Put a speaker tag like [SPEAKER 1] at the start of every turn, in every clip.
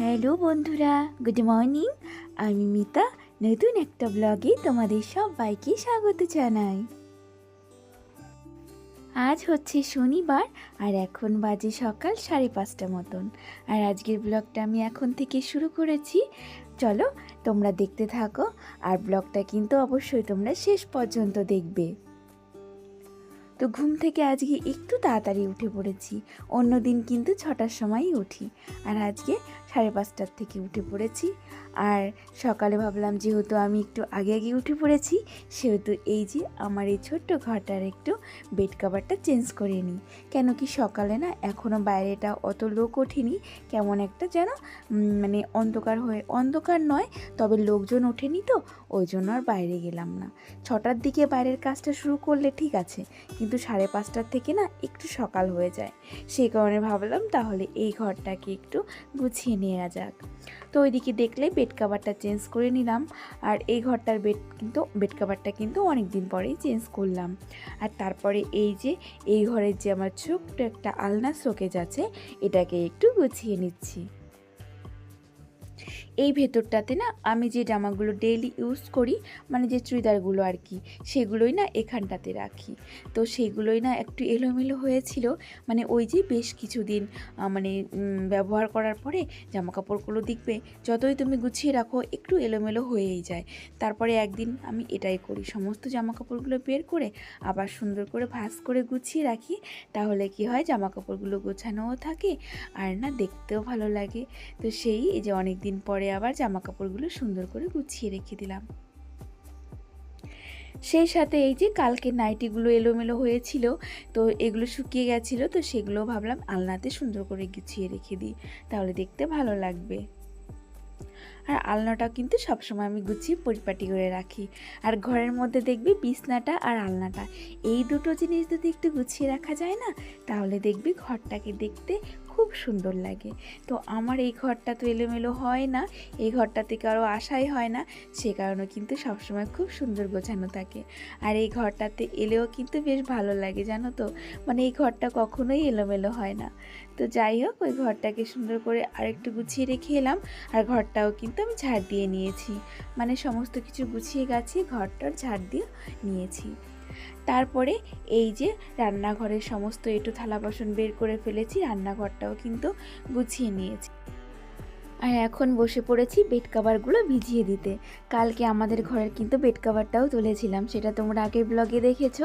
[SPEAKER 1] Hello বন্ধুরা good morning আমি মিতা, নতুন একটা ব্লগে তোমাদের সবাইকে স্বাগত জানাই। আজ হচ্ছে শনিবার আর এখন বাজে সকাল সাড়ে পাঁচটা মতন। আর আজকের ব্লগটা আমি এখন থেকে শুরু করেছি। চলো তোমরা দেখতে থাকো আর ব্লগটা কিন্তু অবশ্যই তোমরা শেষ পর্যন্ত দেখবে। তো ঘুম থেকে আজকে একটু তাড়াতাড়ি উঠে পড়েছি। অন্য দিন কিন্তু ছটার সময়ই উঠি। আর আজকে সাড়ে পাঁচটার থেকে উঠে পড়েছি। আর সকালে ভাবলাম যেহেতু আমি একটু আগে আগে উঠে পড়েছি, সেহেতু এই যে আমার এই ছোট্ট ঘরটার একটু বেড কাভারটা চেঞ্জ করে নিই। কেন কি সকালে না এখনও বাইরেটা অত লোক ওঠেনি, কেমন একটা যেন মানে অন্ধকার হয়ে, অন্ধকার নয়, তবে লোকজন ওঠেনি তো ওই জন্য আর বাইরে গেলাম না। ছটার দিকে বাইরের কাজটা শুরু করলে ঠিক আছে, কিন্তু সাড়ে পাঁচটার থেকে না একটু সকাল হয়ে যায়। সেই কারণে ভাবলাম তাহলে এই ঘরটাকে একটু গুছিয়ে নেওয়া যাক। তো ওইদিকে দেখলে বেড কাভারটা চেঞ্জ করে নিলাম, আর এই ঘরটার বেড কিন্তু বেড কাভারটা কিন্তু অনেক দিন পরেই চেঞ্জ করলাম। আর তারপরে এই যে, এই ঘরের যে আমার ছোট্ট একটা আলনা শোকেজ আছে, এটাকে একটু গুছিয়ে নিচ্ছি। এই ভেতরটাতে না আমি যে জামাগুলো ডেইলি ইউজ করি মানে যে চুড়িদারগুলো আর কি, সেগুলোই না এখানটাতে রাখি। তো সেগুলোই না একটু এলোমেলো হয়েছিল মানে ওই যে বেশ কিছুদিন মানে ব্যবহার করার পরে জামা কাপড়গুলো দেখবে, যতই তুমি গুছিয়ে রাখো, একটু এলোমেলো হয়েই যায়। তারপরে একদিন আমি এটাই করি, সমস্ত জামা কাপড়গুলো বের করে আবার সুন্দর করে ভাঁজ করে গুছিয়ে রাখি, তাহলে কি হয় জামা কাপড়গুলো গোছানোও থাকে, আর না দেখতেও ভালো লাগে। তো সেই এই যে অনেক দিন পরে আবার জামা কাপড়গুলো সুন্দর করে গুছিয়ে রেখে দিলাম। সেই সাথে এই যে কালকে নাইটিগুলো এলোমেলো হয়েছিল, তো এগুলো শুকিয়ে গেছিল, তো সেগুলো ভাবলাম আলনাতে সুন্দর করে গুছিয়ে রেখে দিই, তাহলে দেখতে ভালো লাগবে। আর আলনাটা কিন্তু সবসময় আমি গুছিয়ে পরিপাটি করে রাখি। আর ঘরের মধ্যে দেখবি বিছনাটা আর আলনাটা, এই দুটো জিনিস যদি একটু গুছিয়ে রাখা যায় না, তাহলে দেখবি ঘরটাকে দেখতে খুব সুন্দর লাগে। তো আমার এই ঘরটা তো এলোমেলো হয় না, এই ঘরটা থেকে আরও আশাই হয় না, সে কারণে কিন্তু সবসময় খুব সুন্দর গোছানো থাকে। আর এই ঘরটাতে এলেও কিন্তু বেশ ভালো লাগে, জানো তো? মানে এই ঘরটা কখনোই এলোমেলো হয় না। তো যাই হোক, ওই ঘরটাকে সুন্দর করে আরেকটু গুছিয়ে রেখে এলাম, আর ঘরটাও কিন্তু আমি ঝাড় দিয়ে নিয়েছি। মানে সমস্ত কিছু গুছিয়ে গাছিয়ে ঘরটার ঝাড় দিয়ে নিয়েছি। তারপরে এই যে রান্নাঘরের সমস্ত এটু থালা বাসন বের করে ফেলেছি, রান্নাঘরটাও কিন্তু গুছিয়ে নিয়েছি। আর এখন বসে পড়েছি বেড কাভারগুলো ভিজিয়ে দিতে। কালকে আমাদের ঘরের কিন্তু বেড কাভারটাও তুলেছিলাম, সেটা তোমরা আগের ব্লগে দেখেছ।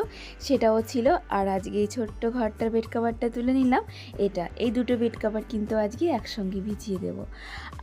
[SPEAKER 1] সেটাও ছিল, আর আজকে এই ছোট্ট ঘরটার বেড কাভারটা তুলে নিলাম। এটা, এই দুটো বেড কাভার কিন্তু আজকে একসঙ্গে ভিজিয়ে দেব।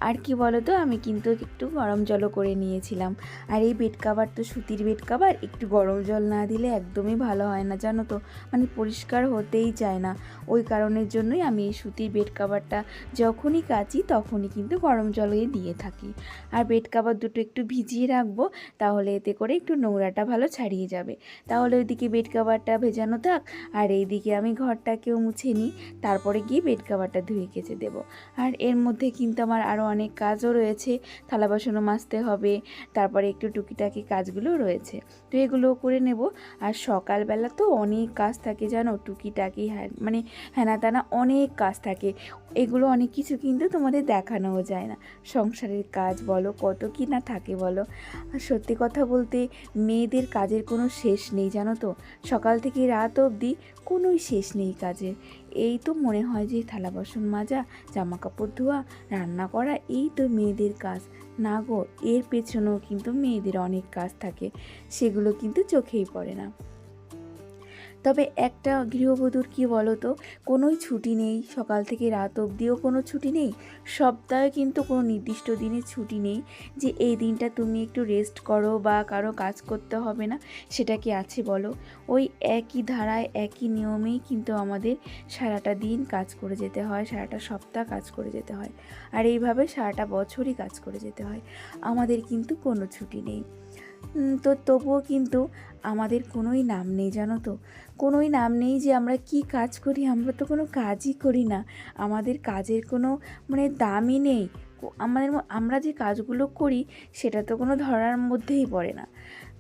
[SPEAKER 1] আর কি বলো তো আমি কিন্তু একটু গরম জলও করে নিয়েছিলাম। আর এই বেড কাভার তো সুতির বেড কাভার একটু গরম জল না দিলে একদমই ভালো হয় না, জানো তো? মানে পরিষ্কার হতেই চায় না। ওই কারণের জন্যই আমি এই সুতির বেড কাভারটা যখনই কাচি তখনই কিন্তু গরম জলে দিয়ে থাকি। আর বেড কাভার দুটো একটু ভিজিয়ে রাখব, তাহলে এতে করে একটু নোংরাটা ভালো ছাড়িয়ে যাবে। তাহলে ওইদিকে বেড কাভারটা ভেজানো থাক, আর এইদিকে আমি ঘরটাকেও মুছে নিই, তারপরে গিয়ে বেড কাভারটা ধুয়ে কেচে দেবো। আর এর মধ্যে কিন্তু আমার আরও অনেক কাজও রয়েছে, থালা বাসনও মাজতে হবে, তারপরে একটু টুকিটাকি কাজগুলো রয়েছে। তো এগুলোও করে নেব। আর সকালবেলা তো অনেক কাজ থাকে জানো, টুকিটাকি হ্যাঁ মানে হ্যানা তানা অনেক কাজ থাকে। এগুলো অনেক কিছু কিন্তু তোমাদের দেখানোও যায়। না। সংসারের কাজ বলো, কত কি না থাকে বলো। আর সত্যি কথা বলতে মেয়েদের কাজের কোনো শেষ নেই, জানো তো? সকাল থেকে রাত অবধি কোনোই শেষ নেই কাজের। এই তো মনে হয় যে থালা বাসন মাজা জামা কাপড় ধোয়া, রান্না করা, এই তো মেয়েদের কাজ। না গো, এর পেছনেও কিন্তু মেয়েদের অনেক কাজ থাকে। সেগুলো কিন্তু চোখেই পড়ে না। তবে একটা গৃহবধূর কি বলো তো কোনোই ছুটি নেই, সকাল থেকে রাত অবধিও কোনো ছুটি নেই, সপ্তাহে কিন্তু কোনো নির্দিষ্ট দিনে ছুটি নেই যে এই দিনটা তুমি একটু রেস্ট করো বা কারও কাজ করতে হবে না, সেটা কি আছে বলো? ওই একই ধারায়, একই নিয়মেই কিন্তু আমাদের সারাটা দিন কাজ করে যেতে হয়, সারাটা সপ্তাহ কাজ করে যেতে হয়। আর এইভাবে সারাটা বছরই কাজ করে যেতে হয়। আমাদের কিন্তু কোনো ছুটি নেই। তো তবুও কিন্তু আমাদের কোনোই নাম নেই, জানো তো? কোনোই নাম নেই যে আমরা কি কাজ করি, আমরা তো কোনো কাজই করি না। আমাদের কাজের কোনো মানে দামই নেই। আমাদের আমরা যে কাজগুলো করি, সেটা তো কোনো ধরার মধ্যেই পড়ে না।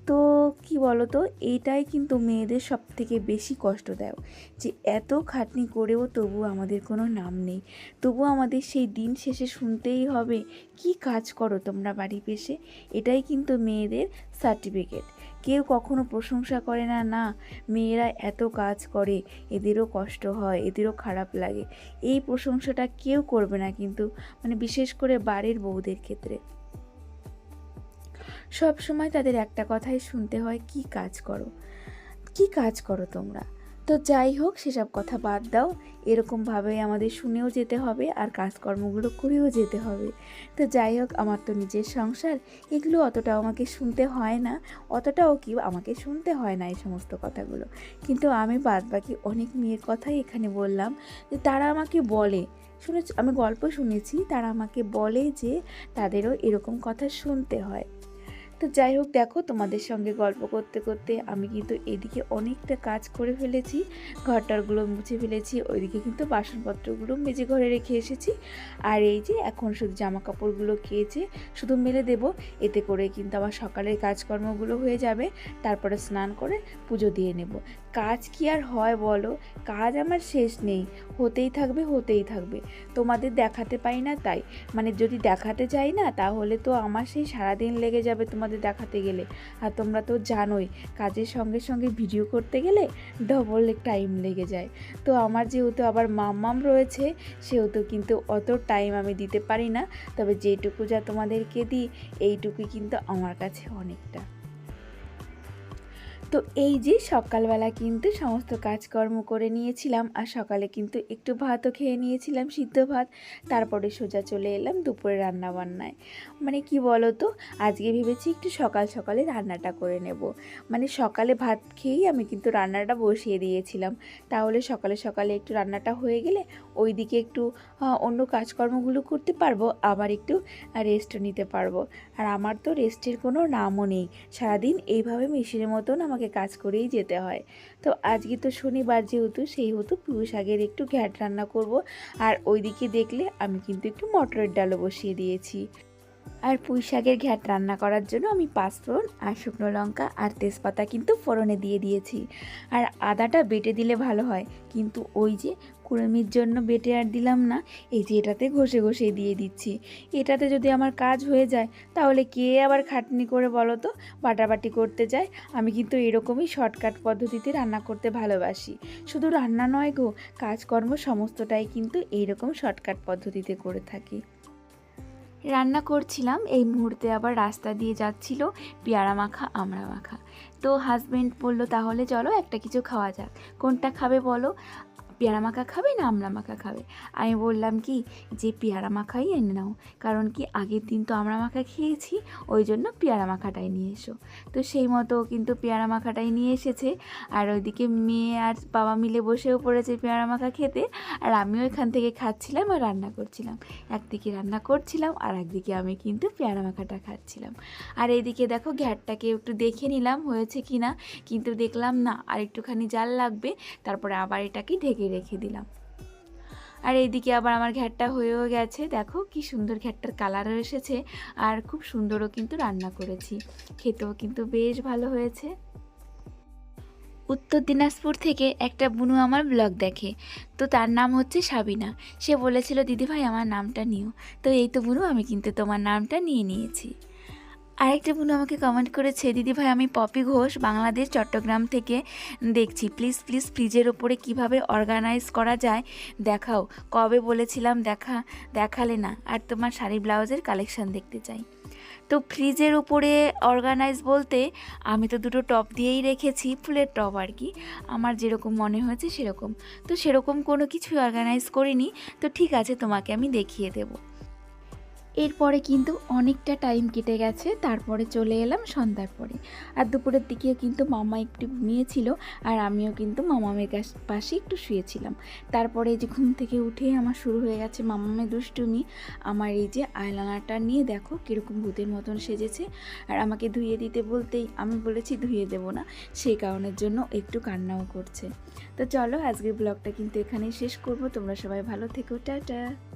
[SPEAKER 1] তো কি বলো তো এইটাই কিন্তু মেয়েদের সব থেকে বেশি কষ্ট দেয় যে এত খাটনি করেও তবু আমাদের কোনো নাম নেই। তবু আমাদের সেই দিন শেষে শুনতেই হবে, কি কাজ করো তোমরা বাড়ি পেশে? এটাই কিন্তু মেয়েদের সার্টিফিকেট কেউ কখনো প্রশংসা করে না না, মেয়েরা এত কাজ করে, এদেরও কষ্ট হয়, এদেরও খারাপ লাগে। এই প্রশংসাটা কেউ করবে না কিন্তু মানে বিশেষ করে বাড়ির বউদের ক্ষেত্রে। সব সময় তাদের একটা কথাই শুনতে হয়, কি কাজ করো? কি কাজ করো তোমরা? তো যাই হোক, সেসব কথা বাদ দাও। এরকমভাবে আমাদের শুনেও যেতে হবে আর কাজকর্মগুলো করেও যেতে হবে। তো যাই হোক, আমার তো নিজের সংসার। এগুলো অতটাও আমাকে শুনতে হয় না। অতটাও কি আমাকে শুনতে হয় না এই সমস্ত কথাগুলো। কিন্তু আমি বাদ বাকি অনেক মেয়ের কথাই এখানে বললাম যে, তারা আমাকে বলে। শুনে আমি গল্প শুনেছি, তারা আমাকে বলে যে, তাদেরও এরকম কথা শুনতে হয়। তো যাই হোক, দেখো তোমাদের সঙ্গে গল্প করতে করতে আমি কিন্তু এদিকে অনেকটা কাজ করে ফেলেছি। ঘরটারগুলো মুছে ফেলেছি, ওইদিকে কিন্তু বাসনপত্রগুলো মেজে ঘরে রেখে এসেছি। আর এই যে এখন শুধু জামা কাপড়গুলো খেয়েছে শুধু মেলে দেব, এতে করে কিন্তু আমার সকালের কাজকর্মগুলো হয়ে যাবে। তারপরে স্নান করে পুজো দিয়ে নেব। কাজ কি আর হয় বলো? কাজ আমার শেষ নেই। হতেই থাকবে হতেই থাকবে। তোমাদের দেখাতে পাই না তাই। মানে যদি দেখাতে চাই না, তাহলে তো আমার সেই সারাদিন লেগে যাবে তোমাদের দেখাতে গেলে। আর তোমরা তো জানোই, কাজের সঙ্গে সঙ্গে ভিডিও করতে গেলে ডবল টাইম লেগে যায়। তো আমার যেহেতু আবার মাম্মাম রয়েছে, সেহেতু কিন্তু অত টাইম আমি দিতে পারি না। তবে যেটুকু যা তোমাদেরকে দিই, এইটুকুই কিন্তু আমার কাছে অনেকটা। তো এই যে সকালবেলা কিন্তু সমস্ত কাজকর্ম করে নিয়েছিলাম আর সকালে কিন্তু একটু ভাতও খেয়ে নিয়েছিলাম, সিদ্ধ ভাত। তারপরে সোজা চলে এলাম দুপুরে রান্না বান্নায় মানে কি বলো তো আজকে ভেবেছি একটু সকাল সকালে রান্নাটা করে নেব। মানে সকালে ভাত খেয়েই আমি কিন্তু রান্নাটা বসিয়ে দিয়েছিলাম। তাহলে সকালে সকালে একটু রান্নাটা হয়ে গেলে ওই দিকে একটু অন্য কাজকর্মগুলো করতে পারব, আবার একটু রেস্টও নিতে পারব। আর আমার তো রেস্টের কোনো নামও নেই। সারাদিন এইভাবে মেশিনের মতন আমাকে আমাকে কাজ করেই যেতে হয়। তো আজকে তো শনিবার যেহেতু সেই হতো পুরুষ শাকের একটু ঘ্যাট রান্না করব। আর ওইদিকে দেখলে আমি কিন্তু একটু মটরের ডালও বসিয়ে দিয়েছি। আর পুঁই শাকের ঘ্যাট রান্না করার জন্য আমি পাঁচফোড়ন, আর শুকনো লঙ্কা, আর তেজপাতা কিন্তু ফোড়নে দিয়ে দিয়েছি। আর আদাটা বেটে দিলে ভালো হয়। কিন্তু ওই যে কুড়েমির জন্য বেটে আর দিলাম না। এই যে এটাতে ঘষে ঘষে দিয়ে দিচ্ছি। এটাতে যদি আমার কাজ হয়ে যায়, তাহলে কে আবার খাটনি করে বলো তো? বাটাবাটি করতে যায়। আমি কিন্তু এরকমই শর্টকাট পদ্ধতিতে রান্না করতে ভালোবাসি। শুধু রান্না নয় গো, কাজকর্ম সমস্তটাই কিন্তু এইরকম শর্টকাট পদ্ধতিতে করে থাকি। রান্না করছিলাম, এই মুহূর্তে আবার রাস্তা দিয়ে যাচ্ছিল পেয়ারা মাখা, আমড়া মাখা। তো হাজব্যান্ড বলল, তাহলে চলো একটা কিছু খাওয়া যাক। কোনটা খাবে বলো? পেয়ারা মাখা খাবে না আমলা মাখা খাবে? আমি বললাম কি, যে পেয়ারা মাখাই এনে নাও। কারণ কি, আগের দিন তো আমরা মাখা খেয়েছি, ওই জন্য পেয়ারা মাখাটাই নিয়ে এসো। তো সেই মতো কিন্তু পেয়ারা মাখাটাই নিয়ে এসেছে। আর ওইদিকে মেয়ে আর বাবা মিলে বসেও পড়েছে পেয়ারা মাখা খেতে। আর আমিও এখান থেকে খাচ্ছিলাম আর রান্না করছিলাম। একদিকে রান্না করছিলাম আর একদিকে আমি কিন্তু পেয়ারা মাখাটা খাচ্ছিলাম। আর এইদিকে দেখো ঘ্যাটটাকে একটু দেখে নিলাম হয়েছে কি না কিন্তু দেখলাম না, আর একটুখানি জাল লাগবে। তারপরে আবার এটাকে ঢেকে রেখে দিলাম। আর এইদিকে আবার আমার ঘ্যাটটা হয়েও গেছে। দেখো কি সুন্দর ঘ্যাটটার কালারও এসেছে আর খুব সুন্দরও কিন্তু রান্না করেছি। খেতেও কিন্তু বেশ ভালো হয়েছে। উত্তর দিনাজপুর থেকে একটা বুনু আমার ব্লগ দেখে। তো তার নাম হচ্ছে সাবিনা। সে বলেছিল, দিদিভাই, আমার নামটা নিও। তো এই তো বুনু, আমি কিন্তু তোমার নামটা নিয়ে নিয়েছি। আরেকটা বোন আমাকে কমেন্ট করেছে, দিদি ভাই, আমি পপি ঘোষ, বাংলাদেশ, চট্টগ্রাম থেকে দেখছি। প্লিজ প্লিজ ফ্রিজের ওপরে কীভাবে অর্গানাইজ করা যায় দেখাও। কবে বলেছিলাম দেখা, দেখালে না। আর তোমার শাড়ি, ব্লাউজের কালেকশান দেখতে চাই। তো ফ্রিজের উপরে অর্গানাইজ বলতে আমি তো দুটো টপ দিয়েই রেখেছি, ফুলের টপ আর কি। আমার যেরকম মনে হয়েছে সেরকম। তো সেরকম কোনো কিছুই অর্গানাইজ করিনি। তো ঠিক আছে, তোমাকে আমি দেখিয়ে দেবো। এরপরে কিন্তু অনেকটা টাইম কেটে গেছে, তারপরে চলে এলাম সন্ধ্যার পরে। আর দুপুরের দিকেও কিন্তু মামা একটু ঘুমিয়েছিল আর আমিও কিন্তু মামামের কাছ, পাশে একটু শুয়েছিলাম। তারপরে যে ঘুম থেকে উঠে আমার শুরু হয়ে গেছে মামামের দুষ্টুমি। আমার এই যে আয়লানাটা নিয়ে দেখো কীরকম ভূতের মতন সেজেছে। আর আমাকে ধুয়ে দিতে বলতেই আমি বলেছি ধুয়ে দেবো না, সেই কারণের জন্য একটু কান্নাও করছে। তো চলো আজকের ব্লগটা কিন্তু এখানেই শেষ করব। তোমরা সবাই ভালো থেকো, টাটা।